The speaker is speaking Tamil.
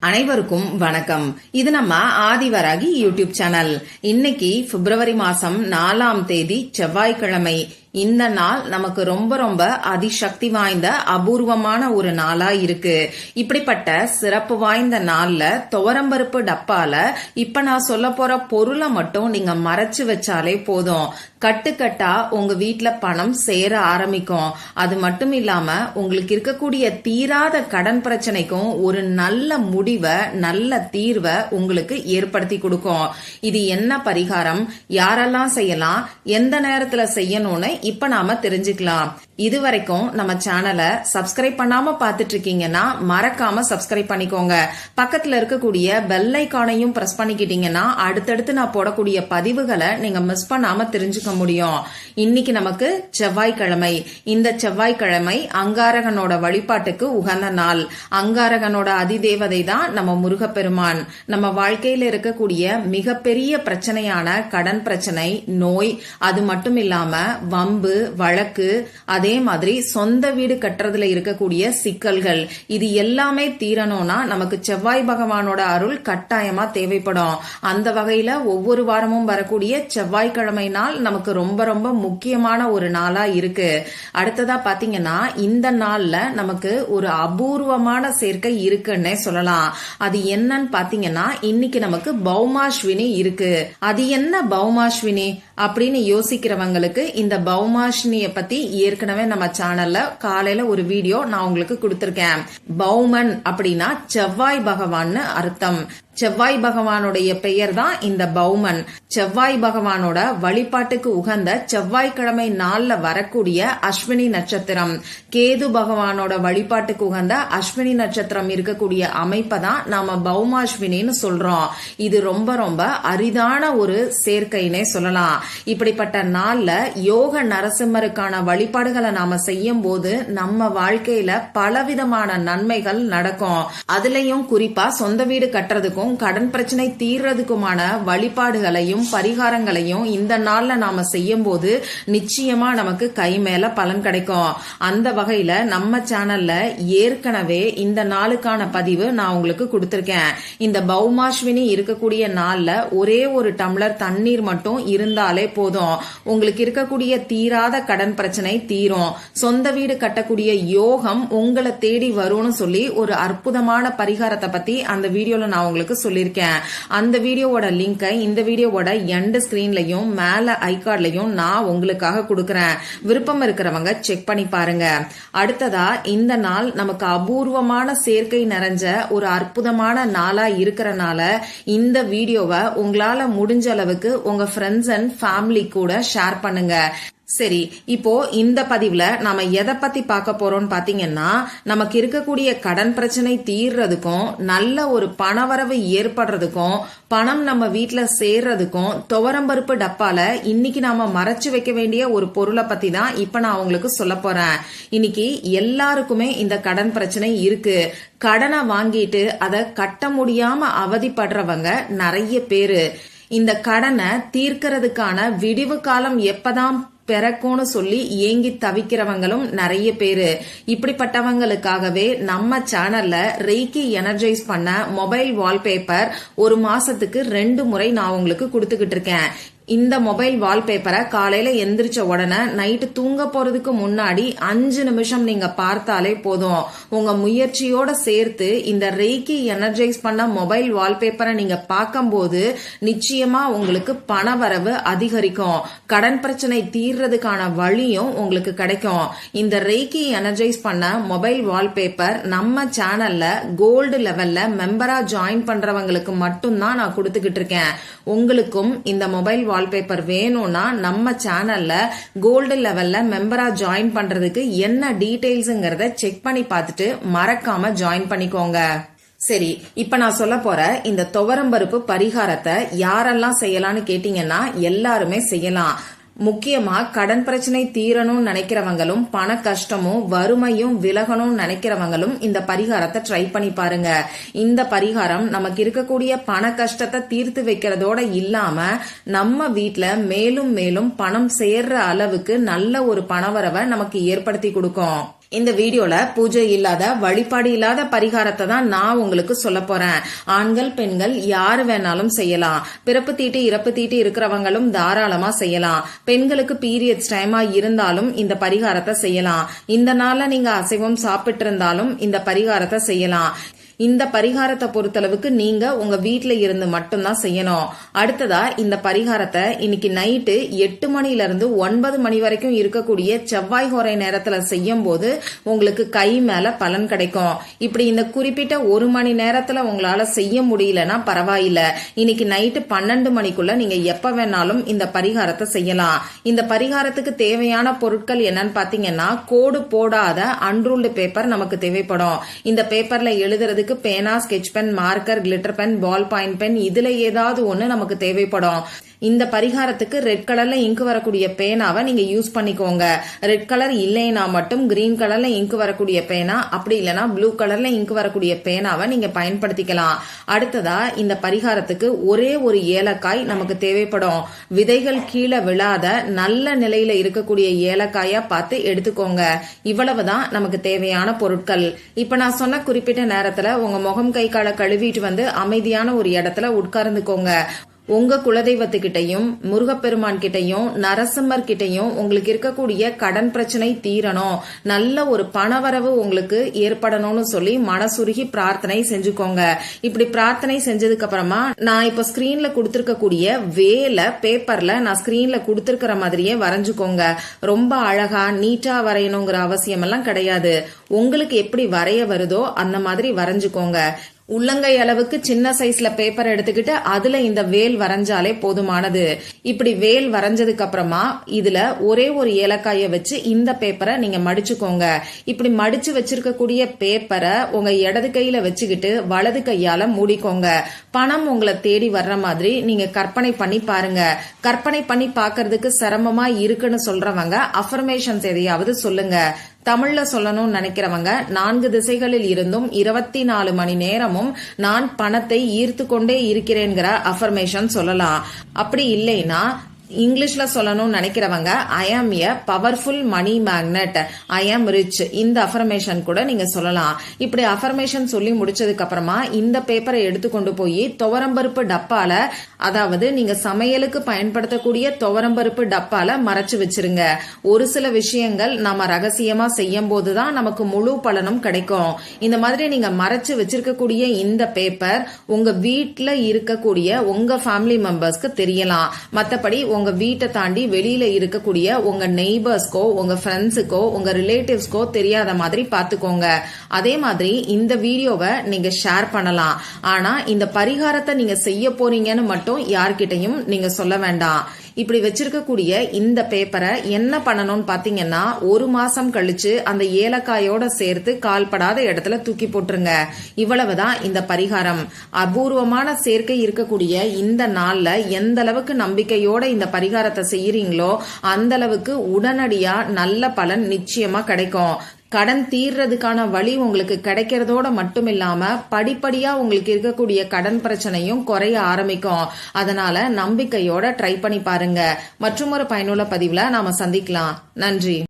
அனைவருக்கும் வணக்கம். இது நம்ம ஆதிவராகி யூடியூப் சேனல். இன்னைக்கு பிப்ரவரி மாசம் நாலாம் தேதி செவ்வாய்க்கிழமை. இந்த நாள் நமக்கு ரொம்ப ரொம்ப அதிசக்தி வாய்ந்த அபூர்வமான ஒரு நாளா இருக்கு. இப்படிப்பட்ட சிறப்பு வாய்ந்த நாள்ல துவரம்பருப்பு டப்பால இப்ப நான் சொல்ல போற பொருளை மட்டும் நீங்க மறைச்சு வச்சாலே போதும். கட்டுக்கட்டா உங்க வீட்டுல பணம் சேர ஆரம்பிக்கும். அது மட்டும் இல்லாம உங்களுக்கு இருக்கக்கூடிய தீராத கடன் பிரச்சனைக்கும் ஒரு நல்ல முடிவை நல்ல தீர்வை உங்களுக்கு ஏற்படுத்தி கொடுக்கும். இது என்ன பரிகாரம்? யாரெல்லாம் செய்யலாம்? எந்த நேரத்துல செய்யணும்னு இப்ப நாம தெரிஞ்சுக்கலாம். இது வரைக்கும் நம்ம சேனலை சப்ஸ்கிரைப் பண்ணாம பாத்துட்டு இருக்கீங்கன்னா மறக்காம சப்ஸ்கிரைப் பண்ணிக்கோங்க. பக்கத்துல இருக்கக்கூடிய பெல் ஐக்கானையும் பிரஸ் பண்ணிக்கிட்டீங்கன்னா அடுத்தடுத்து நான் போடக்கூடிய பதிவுகளை நீங்க மிஸ் பண்ணாம தெரிஞ்சுக்க முடியும். இன்னைக்கு நமக்கு செவ்வாய்க்கிழமை. இந்த செவ்வாய்க்கிழமை அங்காரகனோட வழிபாட்டுக்கு உகந்த நாள். அங்காரகனோட அதிதேவதை தான் நம்ம முருகப்பெருமான். நம்ம வாழ்க்கையில இருக்கக்கூடிய மிகப்பெரிய பிரச்சனையான கடன் பிரச்சனை நோய் அது மட்டும் இல்லாம வம்பு வழக்கு அதே மாதிரி சொந்த வீடு கட்டுறதுல இருக்கக்கூடிய சிக்கல்கள் இது எல்லாமே தீரணும்னா நமக்கு செவ்வாய் பகவானோட அருள் கட்டாயமா தேவைப்படும். அந்த வகையில ஒவ்வொரு வாரமும் வரக்கூடிய செவ்வாய்க்கிழமை நாள் நமக்கு ரொம்ப ரொம்ப முக்கியமான ஒரு நாளா இருக்கு. அடுத்ததா பாத்தீங்கன்னா இந்த நாள்ல நமக்கு ஒரு அபூர்வமான சேர்க்கை இருக்குன்னே சொல்லலாம். அது என்னன்னு பாத்தீங்கன்னா இன்னைக்கு நமக்கு பௌமாஸ்வினி இருக்கு. அது என்ன பௌமாஸ்வினி அப்படின்னு யோசிக்கிறவங்களுக்கு இந்த பௌமாஸ்வினிய பத்தி ஏற்கனவே நம்ம சேனல்ல காலையில ஒரு வீடியோ நான் உங்களுக்கு கொடுத்திருக்கேன். பௌமன் அப்படின்னா செவ்வாய் பகவான்னு அர்த்தம். செவ்வாய் பகவானுடைய பெயர் தான் இந்த பௌமன். செவ்வாய் பகவானோட வழிபாட்டுக்கு உகந்த செவ்வாய்க்கிழமை நாள்ல வரக்கூடிய அஸ்வினி நட்சத்திரம். கேது பகவானோட வழிபாட்டுக்கு உகந்த அஸ்வினி நட்சத்திரம் இருக்கக்கூடிய அமைப்பை தான் நாம பௌமாஸ்வினின்னு சொல்றோம். இது ரொம்ப ரொம்ப அரிதான ஒரு சேர்க்கைனே சொல்லலாம். இப்படிப்பட்ட நாள்ல யோக நரசிம்மருக்கான வழிபாடுகளை நாம செய்யும் போது நம்ம வாழ்க்கையில பலவிதமான நன்மைகள் நடக்கும். அதுலயும் குறிப்பா சொந்த வீடு கட்டுறதுக்கும் கடன் பிரச்சனை தீர்றதுக்குமான வழிபாடுகளையும் பரிகாரங்களையும் இந்த நாள்ல நாம செய்யும் போது நிச்சயமா நமக்கு கை மேல பலன் கிடைக்கும். அந்த வகையில நம்ம சேனல்ல ஏற்கனவே இந்த நாளுக்கான பதிவு நான் உங்களுக்கு கொடுத்திருக்கேன். இந்த பௌமாஸ்வினி இருக்கக்கூடிய நாள்ல ஒரே ஒரு டம்ளர் தண்ணீர் மட்டும் இருந்தாலே போதும். உங்களுக்கு இருக்கக்கூடிய தீராத கடன் பிரச்சனை தீரும். சொந்த வீடு கட்டக்கூடிய யோகம் உங்களை தேடி வரும்னு சொல்லி ஒரு அற்புதமான பரிகாரத்தை பத்தி அந்த வீடியோல நான் உங்களுக்கு சொல்லியிருக்கேன். அந்த வீடியோவோட லிங்கை இந்த வீடியோவோட எண்ட் ஸ்கிரீன்லையும் மேல ஐகார்ட்லையும் நான் உங்களுக்காக கொடுக்கறேன். விருப்பம் இருக்கிறவங்க செக் பண்ணி பாருங்க. அடுத்ததா இந்த நாள் நமக்கு அபூர்வமான சேர்க்கை நிறைஞ்ச ஒரு அற்புதமான நாளா இருக்கிறனால இந்த வீடியோவை உங்களால முடிஞ்ச அளவுக்கு உங்க ஃப்ரெண்ட்ஸ் அண்ட் ஃபேமிலி கூட ஷேர் பண்ணுங்க. சரி இப்போ இந்த பதிவுல நாம எதை பத்தி பார்க்க போறோம்னு பாத்தீங்கன்னா நமக்கு இருக்கக்கூடிய கடன் பிரச்சனை தீர்றதுக்கும் நல்ல ஒரு பணவரவு ஏற்படுறதுக்கும் பணம் நம்ம வீட்டுல சேர்றதுக்கும் துவரம்பருப்பு டப்பால இன்னைக்கு நாம மறைச்சு வைக்க வேண்டிய ஒரு பொருளை பத்தி தான் இப்ப நான் உங்களுக்கு சொல்ல போறேன். இன்னைக்கு எல்லாருக்குமே இந்த கடன் பிரச்சனை இருக்கு. கடனை வாங்கிட்டு அதை கட்ட முடியாம அவதிப்படுறவங்க நிறைய பேரு. இந்த கடனை தீர்க்கறதுக்கான விடிவு காலம் எப்பதான் பிறக்கும்னு சொல்லி ஏங்கி தவிக்கிறவங்களும் நிறைய பேரு. இப்படிப்பட்டவங்களுக்காகவே நம்ம சேனல்ல ரெய்கி எனர்ஜைஸ் பண்ண மொபைல் வால்பேப்பர் ஒரு மாசத்துக்கு ரெண்டு முறை நான் உங்களுக்கு கொடுத்துக்கிட்டு இருக்கேன். இந்த மொபைல் வால்பேப்பரை காலையில எந்திரிச்ச உடனே நைட்டு தூங்க போறதுக்கு முன்னாடி அஞ்சு நிமிஷம் நீங்க பார்த்தாலே போதும். உங்க முயற்சியோட சேர்த்து இந்த ரெய்கி எனர்ஜைஸ் பண்ண மொபைல் வால்பேப்பரை நீங்க பார்க்கும்போது நிச்சயமா உங்களுக்கு பணவரவு அதிகரிக்கும். கடன் பிரச்சனை தீர்றதுக்கான வழியும் உங்களுக்கு கிடைக்கும். இந்த ரெய்கி எனர்ஜைஸ் பண்ண மொபைல் வால்பேப்பர் நம்ம சேனல்ல கோல்டு லெவல்ல மெம்பரா ஜாயின் பண்றவங்களுக்கு மட்டும்தான் நான் கொடுத்துக்கிட்டு இருக்கேன். உங்களுக்கும் இந்த மொபைல் வால் வால்பேப்பர் வேணும்னா நம்ம சேனல்ல கோல்டு லெவல்ல மெம்பரா ஜாயின் பண்றதுக்கு என்ன டீடைல்ஸுங்கிறத செக் பண்ணி பார்த்துட்டு மறக்காம ஜாயின் பண்ணிக்கோங்க. சரி இப்ப நான் சொல்ல போற இந்த துவரம்பருப்பு பரிகாரத்தை யாரெல்லாம் செய்யலாம்னு கேட்டீங்கன்னா எல்லாருமே செய்யலாம். முக்கியமா கடன் பிரச்சனை தீரணும்னு நினைக்கிறவங்களும் பண கஷ்டமும் வறுமையும் விலகணும்னு நினைக்கிறவங்களும் இந்த பரிகாரத்தை ட்ரை பண்ணி பாருங்க. இந்த பரிகாரம் நமக்கு இருக்கக்கூடிய பண கஷ்டத்தை தீர்த்து வைக்கிறதோட இல்லாம நம்ம வீட்ல மேலும் மேலும் பணம் சேர்ற அளவுக்கு நல்ல ஒரு பணவரவை நமக்கு ஏற்படுத்தி கொடுக்கும். இந்த வீடியோல பூஜை இல்லாத வழிபாடு இல்லாத பரிகாரத்தை தான் நான் உங்களுக்கு சொல்ல போறேன். ஆண்கள் பெண்கள் யாரு வேணாலும் செய்யலாம். பிறப்பு தீட்டு இறப்பு தீட்டு இருக்கிறவங்களும் தாராளமா செய்யலாம். பெண்களுக்கு பீரியட்ஸ் டைமா இருந்தாலும் இந்த பரிகாரத்தை செய்யலாம். இந்த நாள்ல நீங்க அசைவம் சாப்பிட்டு இருந்தாலும் இந்த பரிகாரத்தை செய்யலாம். இந்த பரிகாரத்தை பொறுத்தளவுக்கு நீங்க உங்க வீட்ல இருந்து மட்டும்தான் செய்யணும். அடுத்ததா இந்த பரிகாரத்தை இன்னைக்கு நைட்டு எட்டு மணில இருந்து ஒன்பது மணி வரைக்கும் இருக்கக்கூடிய செவ்வாய் ஹோரை நேரத்துல செய்யும் போது உங்களுக்கு கை மேல பலன் கிடைக்கும். இப்படி இந்த குறிப்பிட்ட ஒரு மணி நேரத்துல உங்களால செய்ய முடியலன்னா பரவாயில்ல. இன்னைக்கு நைட்டு பன்னெண்டு மணிக்குள்ள நீங்க எப்ப வேணாலும் இந்த பரிகாரத்தை செய்யலாம். இந்த பரிகாரத்துக்கு தேவையான பொருட்கள் என்னன்னு பாத்தீங்கன்னா கோடு போடாத அன்ரூல்டு பேப்பர் நமக்கு தேவைப்படும். இந்த பேப்பர்ல எழுதுறதுக்கு பேனா sketch pen marker glitter pen ball point pen இதுல ஏதாவது ஒண்ணு நமக்கு தேவைப்படும். இந்த பரிகாரத்துக்கு ரெட் கலர்ல இங்கு வரக்கூடிய பேனாவை நீங்க யூஸ் பண்ணிக்கோங்க. ரெட் கலர் இல்லைன்னா மட்டும் கிரீன் கலர்ல இங்கு வரக்கூடிய பேனா அப்படி இல்லைன்னா ப்ளூ கலர்ல இங்கு வரக்கூடிய பேனாவை நீங்க பயன்படுத்திக்கலாம். அடுத்ததா இந்த பரிகாரத்துக்கு ஒரே ஒரு ஏலக்காய் நமக்கு தேவைப்படும். விதைகள் கீழே விழாத நல்ல நிலையில இருக்கக்கூடிய ஏலக்காயா பார்த்து எடுத்துக்கோங்க. இவ்வளவுதான் நமக்கு தேவையான பொருட்கள். இப்ப நான் சொன்ன குறிப்பிட்ட நேரத்துல உங்க முகம் கை காலை கழுவிட்டு வந்து அமைதியான ஒரு இடத்துல உட்கார்ந்துக்கோங்க. உங்க குலதெய்வத்துக்கிட்டையும் முருகப்பெருமான் கிட்டையும் நரசிம்மர் கிட்டையும் உங்களுக்கு இருக்கக்கூடிய கடன் பிரச்சனை தீரணும். நல்ல ஒரு பணவரவு உங்களுக்கு ஏற்படணும்னு சொல்லி மனசுருகி பிரார்த்தனை செஞ்சுக்கோங்க. இப்படி பிரார்த்தனை செஞ்சதுக்கு அப்புறமா நான் இப்ப ஸ்கிரீன்ல கொடுத்திருக்கக்கூடிய வேலை பேப்பர்ல நான் ஸ்கிரீன்ல கொடுத்திருக்கிற மாதிரியே வரைஞ்சுக்கோங்க. ரொம்ப அழகா நீட்டா வரையணுங்கிற அவசியம் எல்லாம் கிடையாது. உங்களுக்கு எப்படி வரைய வருதோ அந்த மாதிரி வரைஞ்சுக்கோங்க. உள்ளங்கை அளவுக்கு சின்ன சைஸ்ல பேப்பர் எடுத்துக்கிட்டு அதுல இந்த வேல் வரைஞ்சாலே போதுமானது. இப்படி வேல் வரைஞ்சதுக்கு அப்புறமா இதுல ஒரே ஒரு ஏலக்காய வச்சு இந்த பேப்பரை நீங்க மடிச்சுக்கோங்க. இப்படி மடிச்சு வச்சிருக்கக்கூடிய பேப்பரை உங்க இடது கையில வச்சுக்கிட்டு வலது கையால மூடிக்கோங்க. பணம் உங்களை தேடி வர்ற மாதிரி நீங்க கற்பனை பண்ணி பாருங்க. கற்பனை பண்ணி பாக்குறதுக்கு சிரமமா இருக்குன்னு சொல்றவங்க அஃபர்மேஷன்ஸ் எதையாவது சொல்லுங்க. தமிழ்ல சொல்லணும்னு நினைக்கிறவங்க நான்கு திசைகளில் இருந்தும் இருபத்தி நாலு மணி நேரமும் நான் பணத்தை ஈர்த்து கொண்டே இருக்கிறேங்கிற அஃபர்மேஷன் சொல்லலாம். அப்படி இல்லைன்னா இங்கிலீஷ்ல சொல்லணும்னு நினைக்கிறவங்க ஐ ஆம் எ பவர்ஃபுல் மணி மேக்னெட் ஐ ஆம் ரிச் இந்த அஃபர்மேஷன் கூட நீங்க சொல்லலாம். இப்படி அஃபர்மேஷன் சொல்லி முடிச்சதுக்கு அப்புறமா இந்த பேப்பரை எடுத்துக்கொண்டு போய் துவரம்பருப்பு டப்பால அதாவது நீங்க சமையலுக்கு பயன்படுத்தக்கூடிய துவரம்பருப்பு டப்பால மறைச்சு வச்சிருங்க. ஒரு சில விஷயங்கள் நம்ம ரகசியமா செய்யும் போதுதான் நமக்கு முழு பலனும் கிடைக்கும். இந்த மாதிரி நீங்க மறைச்சு வச்சிருக்கக்கூடிய இந்த பேப்பர் உங்க வீட்டுல இருக்கக்கூடிய உங்க ஃபேமிலி மெம்பர்ஸ்க்கு தெரியலாம். மத்தபடி உங்க வீட்டை தாண்டி வெளியில இருக்கக்கூடிய உங்க நெய்பர்ஸ்க்கோ உங்க ஃப்ரெண்ட்ஸுக்கோ உங்க ரிலேட்டிவ்ஸ்க்கோ தெரியாத மாதிரி பாத்துக்கோங்க அதே மாதிரி இந்த வீடியோவை நீங்க ஷேர் பண்ணலாம். ஆனா இந்த பரிகாரத்தை நீங்க செய்ய போறீங்கன்னு மட்டும் யார்கிட்டையும் நீங்க சொல்ல வேண்டாம். இப்படி வச்சிருக்கக்கூடிய இந்த பேப்பரை என்ன பண்ணணும்னு பாத்தீங்கன்னா ஒரு மாசம் கழிச்சு அந்த ஏலக்காயோட சேர்த்து கால்படாத இடத்துல தூக்கி போட்டுருங்க. இவ்வளவுதான் இந்த பரிகாரம். அபூர்வமான சேர்க்கை இருக்கக்கூடிய இந்த நாள்ல எந்த அளவுக்கு நம்பிக்கையோட இந்த பரிகாரத்தை செய்யறீங்களோ அந்த அளவுக்கு உடனடியா நல்ல பலன் நிச்சயமா கிடைக்கும். கடன் தீர்றதுக்கான வழி உங்களுக்கு கிடைக்கிறதோட மட்டும் இல்லாம படிப்படியா உங்களுக்கு இருக்கக்கூடிய கடன் பிரச்சனையும் குறைய ஆரம்பிக்கும். அதனால நம்பிக்கையோட ட்ரை பண்ணி பாருங்க. மற்றும் ஒரு பயனுள்ள பதிவுல நாம சந்திக்கலாம். நன்றி.